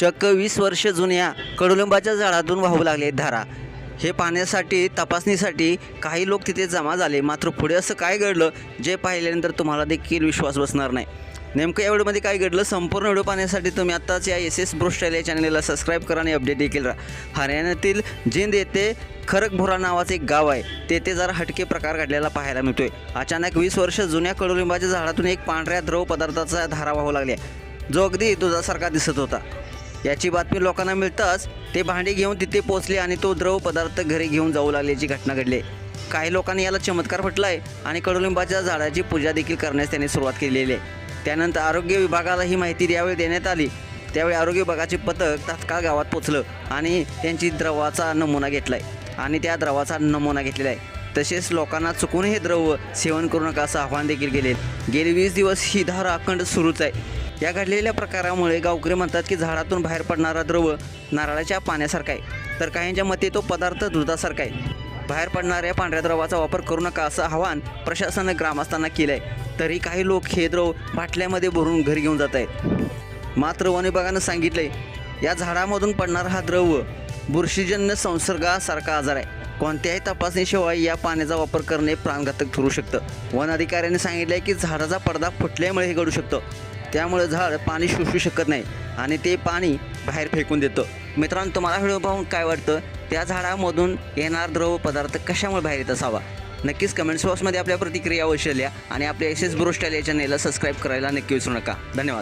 चक्क वीस वर्ष जुन्या कडुलिंबाच्या झाडातून वाहू लागले धारा. हे पाहण्यासाठी तपासणीसाठी काही लोक तिथे जमा झाले. मात्र पुढे असं काय घडलं जे पाहिल्यानंतर तुम्हाला देखील विश्वास बसणार नाही. नेमकं या व्हिडिओमध्ये काय घडलं संपूर्ण व्हिडिओ पाहण्यासाठी तुम्ही आत्ताच या एस एस ब्रोस्टाईल या चॅनलला सबस्क्राईब करा आणि अपडेट देखील राहा. हरियाणातील जिंद येथे खरकभोरा नावाचं एक गाव आहे. तेथे जरा हटके प्रकार घडलेला पाहायला मिळतोय. अचानक वीस वर्ष जुन्या कडुलिंबाच्या झाडातून एक पांढऱ्या द्रव पदार्थाचा धारा वाहू लागल्या. जो अगदी दुधासारखा दिसत होता. याची बातमी लोकांना मिळताच ते भांडी घेऊन तिथे पोचले आणि तो द्रव पदार्थ घरी घेऊन जाऊ लागल्याची घटना घडली. काही लोकांनी याला चमत्कार म्हटलाय आणि कडुलिंबाच्या झाडाची पूजा देखील करण्यास त्यांनी सुरुवात केलेली आहे. त्यानंतर आरोग्य विभागाला ही माहिती यावेळी देण्यात आली. त्यावेळी आरोग्य विभागाचे पथक तात्काळ गावात पोचलं आणि त्यांची द्रवाचा नमुना घेतलाय. आणि त्या द्रवाचा नमुना घेतलेला आहे. तसेच लोकांना चुकून हे द्रव सेवन करू नका असं आव्हान देखील केले गेले वीस दिवस ही धारा अखंड सुरूच आहे. या घडलेल्या प्रकारामुळे गावकरी म्हणतात की झाडातून बाहेर पडणारा द्रव नारळाच्या पाण्यासारखा आहे. तर काहींच्या मते तो पदार्थ दुधासारखा आहे. बाहेर पडणाऱ्या पांढऱ्या द्रवाचा वापर करू नका असं आवाहन प्रशासनाने ग्रामस्थांना केलं आहे तरी काही लोक हे द्रव बाटल्यामध्ये भरून घरी घेऊन जात आहेत मात्र वन विभागानं सांगितलंय या झाडामधून पडणारा हा द्रव बुरशीजन्य संसर्गासारखा आजार आहे. कोणत्याही तपासणीशिवाय या पाण्याचा वापर करणे प्राणघातक ठरू शकतं. वन अधिकाऱ्यांनी सांगितलं आहे की झाडाचा पडदा फुटल्यामुळे हे घडू शकतं. त्यामुळे झाड पाणी शोषू शकत नाही आणि ते पाणी बाहेर फेकून देतं. मित्रांनो तुम्हाला व्हिडिओ पाहून काय वाटतं? त्या झाडामधून येणार द्रव पदार्थ कशामुळे बाहेर येत असावा? नक्कीच कमेंट्स बॉक्समध्ये आपल्या प्रतिक्रिया अवश्य लिहा आणि आपल्या एस एस ब्रोस्टाईल या चॅनेलला सबस्क्राईब करायला नक्की विसरू नका. धन्यवाद.